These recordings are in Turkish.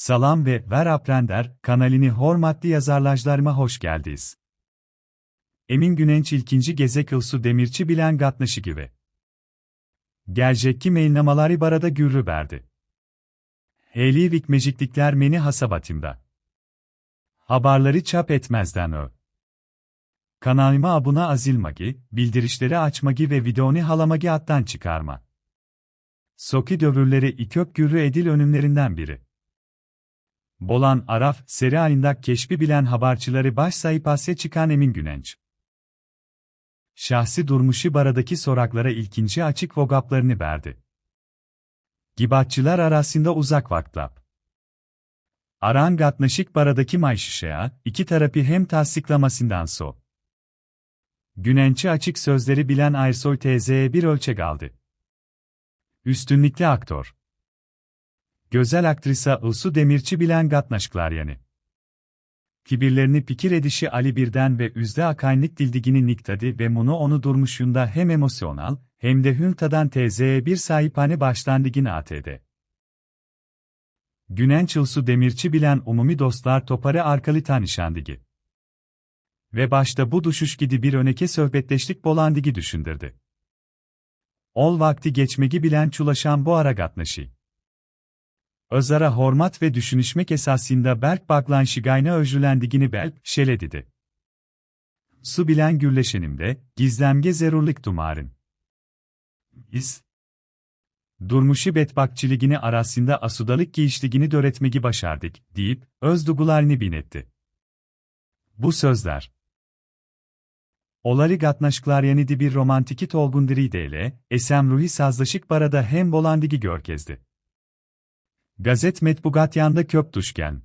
Salam ve Ver Aprender kanalini hormatlı yazarlajlarıma hoş geldiniz. Emin Günenç ilkinci gezek ılsu demirçi bilen gatnaşı gibi. Gelecekki mailnamaları barada gürrü verdi. Heyli vikmeciklikler meni hasabatımda. Haberleri çap etmezden ö. Kanalıma abone azilmagi, bildirişleri açmagi ve videonu halamagi attan çıkarma. Soki dövürleri ikök gürrü edil önümlerinden biri. Bolan Araf, seri halinde keşfi bilen haberçileri baş sayfasya çıkan Emin Günenç. Şahsi durmuşu baradaki soraklara ilkinci açık vogaplarını verdi. Gibatçılar arasında uzak vaktap. Aran gatnaşık baradaki mayşişeya, iki tarafı hem tasdiklamasından so. Günenç'i açık sözleri bilen Aysoy teyzeye bir ölçek aldı. Üstünlükli aktör. Gözel aktrisa Ilsu Demirçi bilen gatnaşklar yani. Kibirlerini pikir edişi Ali Birden ve Üzde Akaynlık Dildigini Niktadi ve Munu onu durmuşunda hem emosyonal, hem de Hünta'dan teyzeye bir sahipane başlandigini ATD. Günenç Ilsu Demirçi bilen umumi dostlar toparı arkalı tanışandigi. Ve başta bu düşüş gidi bir öneke sohbetleştik bolandigi düşündürdü. Ol vakti geçmegi bilen çulaşan bu ara gatnaşı. Özara hormat ve düşünüşmek esasında Berk Baklan Şigayna özrülendigini Belp, şeledidi. Su bilen gürleşenimde, gizlemge zerurlik dumarın. İz. Durmuşu betbakçiligini arasında asudalık giyişligini döretmegi başardık, deyip, öz dugularını binetti. Bu sözler. Olari gatnaşklar yanidi bir romantikit olgundiriyle, esem ruhi sazlaşık barada hem bolandigi görkezdi. Gazet Metbugatyanda Köptuşken.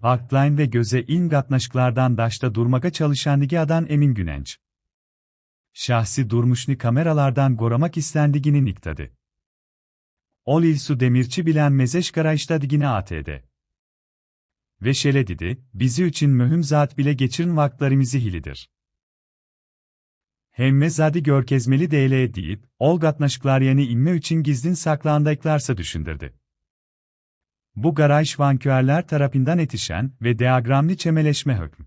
Vakline ve göze in gatnaşklardan daşta durmaga çalışan Nigadan Emin Günenç. Şahsi durmuşni kameralardan goramak istendigini niktadı. Ol ilsu demirçi bilen mezeş garajda digine ATD. Ve şele dedi, bizi için mühüm zat bile geçirin vaktlarimizi hilidir. Hemme zadi görkezmeli DL deyip, ol gatnaşklar yani inme için gizlin saklandaklarsa düşündürdü. Bu garaj vanküerler tarafından etişen ve diagramlı çemeleşme hükmü.